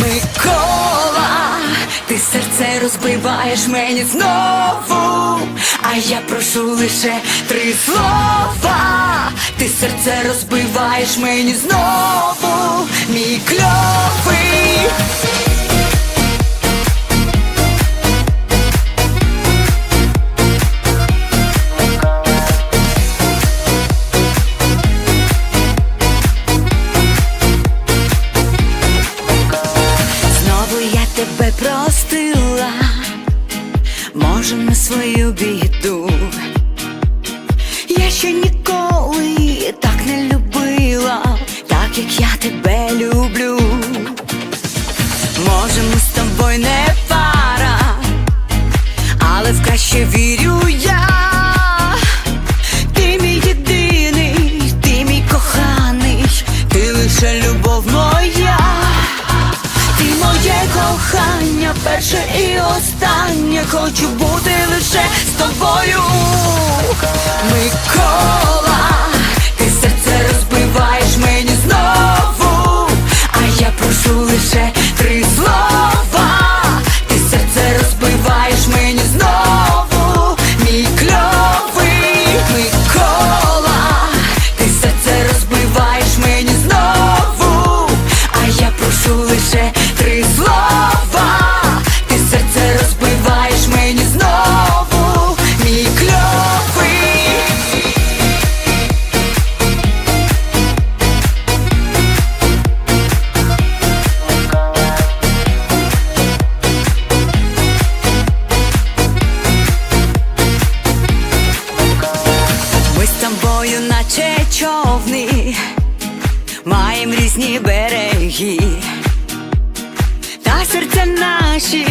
Микола, ти серце розбиваєш мені знову, а я прошу лише три слова. Ти серце розбиваєш мені знову, мій кльовий. Простила, може на свою біду. Я ще ніколи так не любила, так як я тебе люблю. Може, з тобою не пара, але в краще вірю перше і останнє. Хочу бути лише з тобою. Микола, ти серце розбиваєш мені знову. А я прошу лише три маєм береги, та серця наші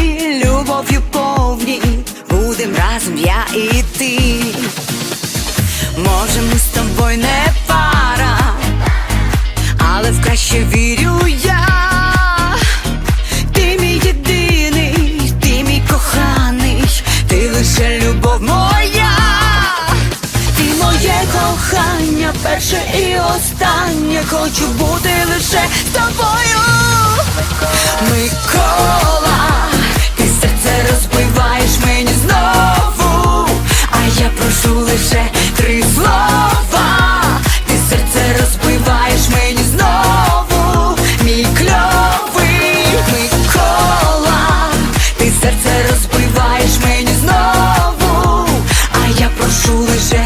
любов'ю повні, будем разом я і ти. Може, ми з тобою не пара, але в краще вірю я. Ти мій єдиний, ти мій коханий, ти лише любов моя кохання, перше і останнє. Хочу бути лише з тобою, Микола, ти серце розбиваєш мені знову, а я прошу лише три слова, ти серце розбиваєш мені знову, мій кльовий. Микола, ти серце розбиваєш мені знову, а я прошу лише.